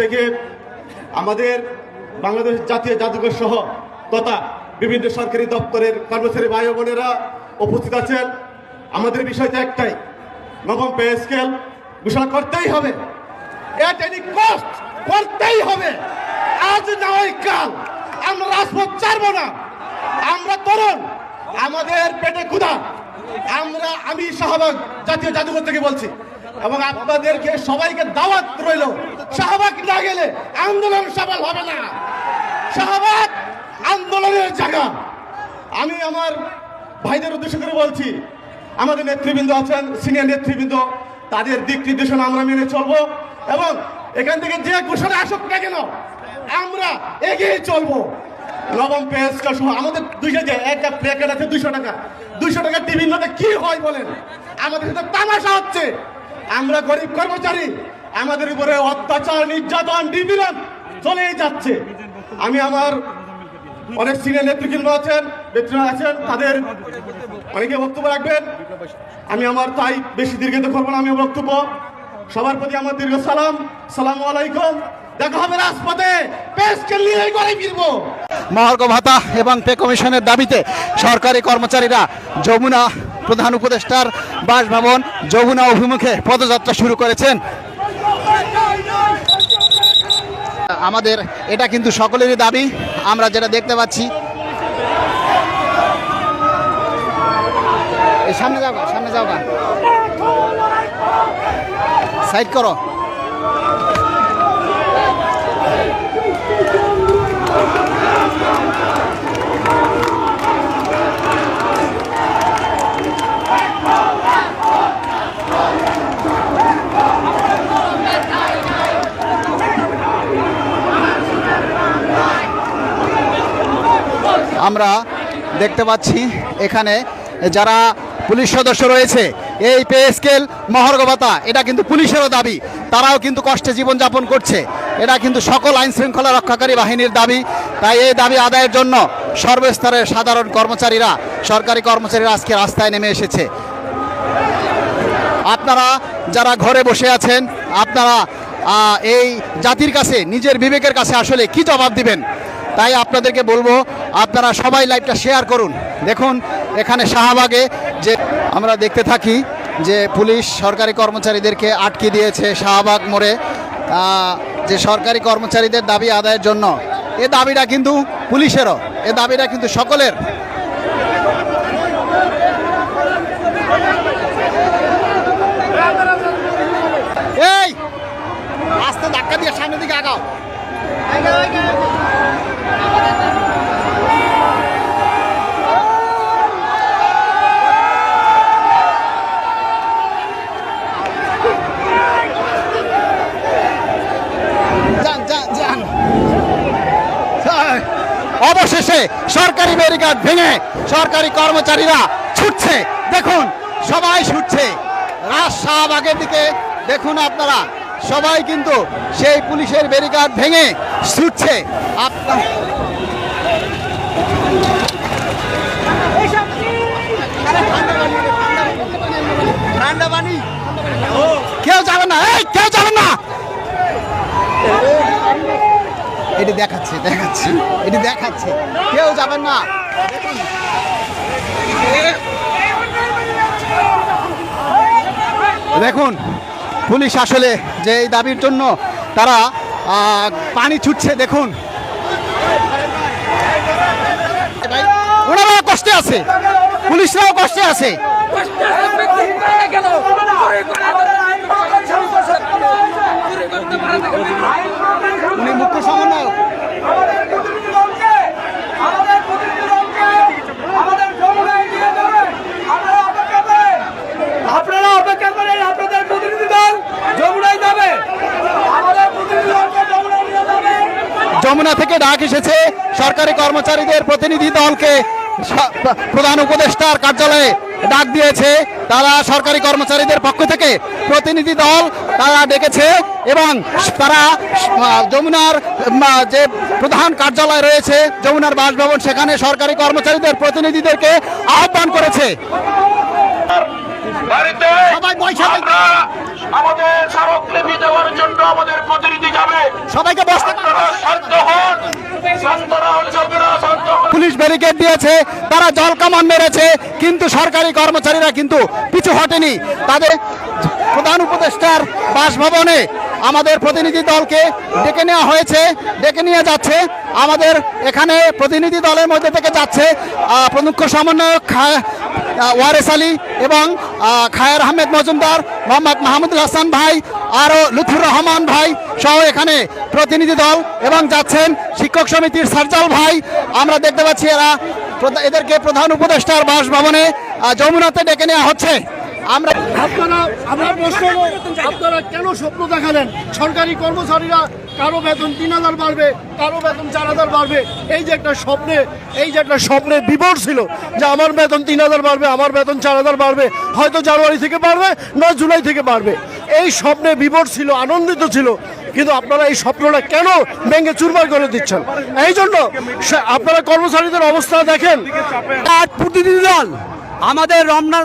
থেকে আমাদের বাংলাদেশ জাতীয় জাদুঘর সহ তথা বিভিন্ন সরকারি দপ্তরের কর্মচারী ভাই বোনেরা উপস্থিত আছেন। আমাদের বিষয়টা একটাই, নবম পে স্কেল ঘোষণা করতেই হবে। করতেই হবে। আজ না হয় কাল। আমরা রাজপথ ছাড়বো না। আমরা তরুণ। আমাদের পেটে ক্ষুধা। আমরা, আমি শাহবাগ জাতীয় জাদুঘর থেকে বলছি। এবং আপনাদেরকে সবাইকে দাওয়াত রইল। শাহবাগ না গেলে আন্দোলন সফল হবে না। শাহবাগ আন্দোলনের জায়গা। আমি আমার ভাইদের উদ্দেশ্য করে বলছি, আমাদের নেতৃবৃন্দ আছেন, সিনিয়র নেতৃবৃন্দ, তাদের দিক নির্দেশনা আমরা মেনে চলবো এবং এখান থেকে যে ঘোষণা আসুক না কেন, আমরা এগিয়ে চলবো। নবম পেজটা সহ আমাদের দুইশো যে একটা প্যাকেট আছে দুইশো টাকা। দুইশো টাকা টিভি কি হয় বলেন? আমাদের সাথে তামাশা হচ্ছে। আমরা গরিব কর্মচারী আমাদের উপরে অত্যাচার, নির্যাতন, নিপীড়ন চলেই যাচ্ছে। আমি আমার অনেক সিনিয়র নেতৃবৃন্দ আছেন নেতৃত্ব আছেন, তাদের অনেকে বক্তব্য রাখবেন। আমি আমার তাই বেশি দীর্ঘিত করব না আমি বক্তব্য। সবার প্রতি আমার দীর্ঘ সালাম। সালাম আলাইকুম। দেখা হবে রাজপথে। মহার্ঘ ভাতা এবং পে কমিশনের দাবিতে সরকারি কর্মচারীরা যমুনা প্রধান উপদেষ্টার বাসভবন, যমুনা অভিমুখে পদযাত্রা শুরু করেছেন। আমাদের, এটা কিন্তু সকলেরই দাবি, আমরা যেটা দেখতে পাচ্ছি। সামনে যাও সামনে যাও সাইড করো। আমরা দেখতে পাচ্ছি এখানে যারা পুলিশ সদস্য রয়েছে, এই পে স্কেল মহর্গ ভাতা এটা কিন্তু পুলিশেরও দাবি। তারাও কিন্তু কষ্টে জীবনযাপন করছে। এটা কিন্তু সকল আইন শৃঙ্খলা রক্ষাকারী বাহিনীর দাবি। তাই এই দাবি আদায়ের জন্য সর্বস্তরের সাধারণ কর্মচারীরা, সরকারি কর্মচারীরা আজকে রাস্তায় নেমে এসেছে। আপনারা যারা ঘরে বসে আছেন, আপনারা এই জাতির কাছে, নিজের বিবেকের কাছে আসলে কি জবাব দিবেন? তাই আপনাদেরকে বলব, আপনারা সবাই লাইভটা শেয়ার করুন। দেখুন, এখানে শাহবাগে যে আমরা দেখতে থাকি যে পুলিশ সরকারি কর্মচারীদেরকে আটকে দিয়েছে শাহবাগ মোড়ে যে সরকারি কর্মচারীদের দাবি আদায়ের জন্য, এ দাবিটা কিন্তু পুলিশেরও, এ দাবিটা কিন্তু সকলের। এই! আস্তে ধাক্কা দিয়ে সামনের দিকে আগাও। অবশেষে সরকারি ব্যারিকেড ভেঙে সরকারি কর্মচারীরা ছুটছে। দেখুন, সবাই ছুটছে। রাজ শাহবাগের দিকে, দেখুন আপনারা, সবাই কিন্তু সেই পুলিশের ব্যারিকেড ভেঙে ছুটছে। আপনার কেউ যাবে না কেউ যাবে না। এটি দেখাচ্ছে দেখাচ্ছে, এটি দেখাচ্ছে। কেউ যাবেন না। দেখুন। পুলিশ আসলে যে এই দাবির জন্য তারা পানি ছুটছে, দেখুন। ওনারাও কষ্টে আছে। পুলিশরাও কষ্টে আছে। উনি মুখ্য সমন্বয়ক আপনারা অপেক্ষা করেন আপনাদের প্রতিনিধি দল যমুনায় যাবে আমাদের প্রতিনিধি দলকে যমুনায় নিয়ে যাবে যমুনা থেকে ডাক এসেছে। সরকারি কর্মচারীদের প্রতিনিধি দলকে প্রধান উপদেষ্টার কার্যালয়ে ডাক দিয়েছে। তারা সরকারি কর্মচারীদের পক্ষ থেকে প্রতিনিধি দল তারা ডেকেছে এবং তারা যমুনার যে প্রধান কার্যালয় রয়েছে, যমুনার বাসভবন, সেখানে সরকারি কর্মচারীদের প্রতিনিধিদেরকে আহ্বান করেছে। বাড়িতে সবাই আমরা আমাদের স্মারকলিপি দেওয়ার জন্য আমাদের প্রতিনিধি যাবে। সবাইকে বসতে শান্ত হন। পুলিশ ব্যারিকেড দিয়েছে তারা জল কামান মেরেছে কিন্তু সরকারি কর্মচারীরা কিন্তু পিছু হটেনি। তাদের প্রধান উপদেষ্টার বাসভবনে আমাদের প্রতিনিধি দলকে ডেকে নেওয়া হয়েছে ডেকে নিয়ে যাচ্ছে। আমাদের এখানে প্রতিনিধি দলের মধ্যে থেকে যাচ্ছে প্রমুখ সমন্বয়ক ওয়ারেস আলী এবং খায়ের আহমেদ মজুমদার, মোহাম্মদ মাহমুদুল হাসান ভাই, আরও লুথুর রহমান ভাই সহ এখানে প্রতিনিধি দল এবং যাচ্ছেন শিক্ষক সমিতির সার্জাল ভাই। আমরা দেখতে পাচ্ছি এরা এদেরকে প্রধান উপদেষ্টার বাসভবনে যমুনাতে ডেকে নেওয়া হচ্ছে। আমরা আপনারা আমার প্রশ্ন আপনারা কেন স্বপ্ন দেখালেন? সরকারি কর্মচারীরা কারও বেতন তিন হাজার বাড়বে, কারও বেতন চার হাজার বাড়বে। এই যে একটা স্বপ্নে, এই যে একটা স্বপ্নে বিভোর ছিল যে আমার বেতন তিন হাজার বাড়বে, আমার বেতন চার হাজার বাড়বে, হয়তো জানুয়ারি থেকে বাড়বে, না জুলাই থেকে বাড়বে। এই স্বপ্নে বিভোর ছিল, আনন্দিত ছিল, কিন্তু আপনারা এই স্বপ্নটা কেন ভেঙে চুরমার করে দিচ্ছেন? এই জন্য আপনারা কর্মচারীদের অবস্থা দেখেন। এক প্রতিনিধি আমাদের রমনা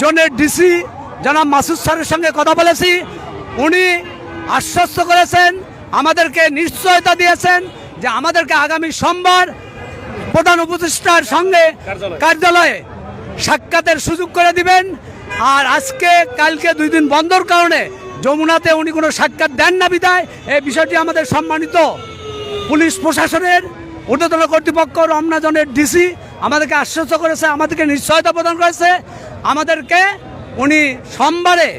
জোনের ডিসি জনাব মাসুদ স্যারের সঙ্গে কথা বলেছি। উনি আশ্বস্ত করেছেন আমাদেরকে নিশ্চয়তা দিয়েছেন যে আমাদেরকে আগামী সোমবার প্রধান উপদেষ্টার সঙ্গে কার্যালয়ে। সাক্ষাতের সুযোগ করে দিবেন। আর আজকে কালকে দুই দিন বন্ধর কারণে যমুনাতে উনি কোনো সাক্ষাৎ দেন না বিদায়। এই বিষয়টি আমাদের সম্মানিত পুলিশ প্রশাসনের ঊর্ধ্বতন কর্তৃপক্ষ রমনাজনের ডিসি আমাদেরকে আশ্বস্ত করেছে আমাদেরকে নিশ্চয়তা প্রদান করেছে। আমাদেরকে উনি সোমবারে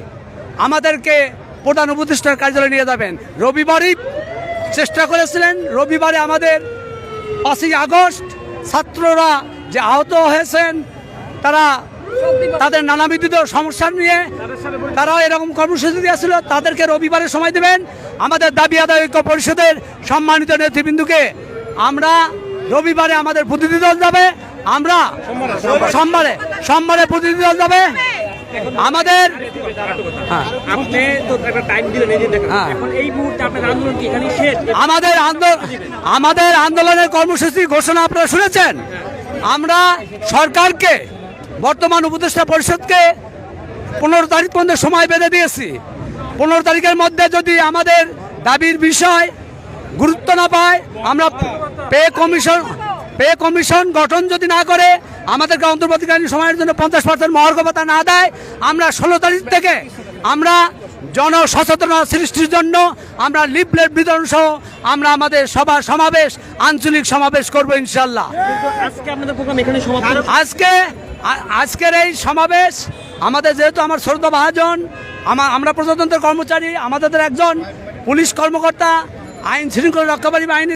আমাদেরকে প্রধান উপদেষ্টার কার্যালয়ে নিয়ে যাবেন। রবিবারই চেষ্টা করেছিলেন, রবিবারে আমাদের পাঁচই আগস্ট ছাত্ররা যে আহত হয়েছেন, তারা তাদের নানাবিধ সমস্যা নিয়ে তারা এরকম কর্মসূচি দিয়েছিল, তাদেরকে রবিবারে সময় দেবেন। আমাদের দাবি আদায় ঐক্য পরিষদের সম্মানিত নেতৃবৃন্দুকে আমরা রবিবারে আমাদের প্রতিনিধি দল যাবে, আমরা সোমবারে সোমবারে প্রতিনিধি দল যাবে। আমাদের আপনি তো একটা টাইম দিলেন এই যে দেখেন হ্যাঁ। এখন এই মুহূর্তে আপনার আন্দোলন কি এখানে শেষ? আমাদের আন্দোলন আমাদের আন্দোলনের কর্মসূচি ঘোষণা আপনারা শুনেছেন? আমরা সরকারকে বর্তমান উপদেষ্টা পরিষদকে পনেরো তারিখ পর্যন্ত সময় বেঁধে দিয়েছি। পনেরো তারিখের মধ্যে যদি আমাদের দাবির বিষয় গুরুত্ব না পায় আমরা পে কমিশন পে কমিশন গঠন যদি না করে আমাদেরকে অন্তর্বর্তীকালীন সময়ের জন্য পঞ্চাশ পার্সেন্ট মহার্ঘ ভাতা না দেয়। আমরা ষোলো তারিখ থেকে আমরা জনসচেতনতা সৃষ্টির জন্য আমরা লিফলেট বিতরণ সহ আমরা আমাদের সভা সমাবেশ আঞ্চলিক সমাবেশ করব ইনশাল্লাহ আজকে আজকের এই সমাবেশ আমাদের যেহেতু আমার শ্রদ্ধা মহাজন আমা- আমরা প্রজাতন্ত্রের কর্মচারী আমাদের একজন পুলিশ কর্মকর্তা আইন শৃঙ্খলা রক্ষাকারী বাহিনী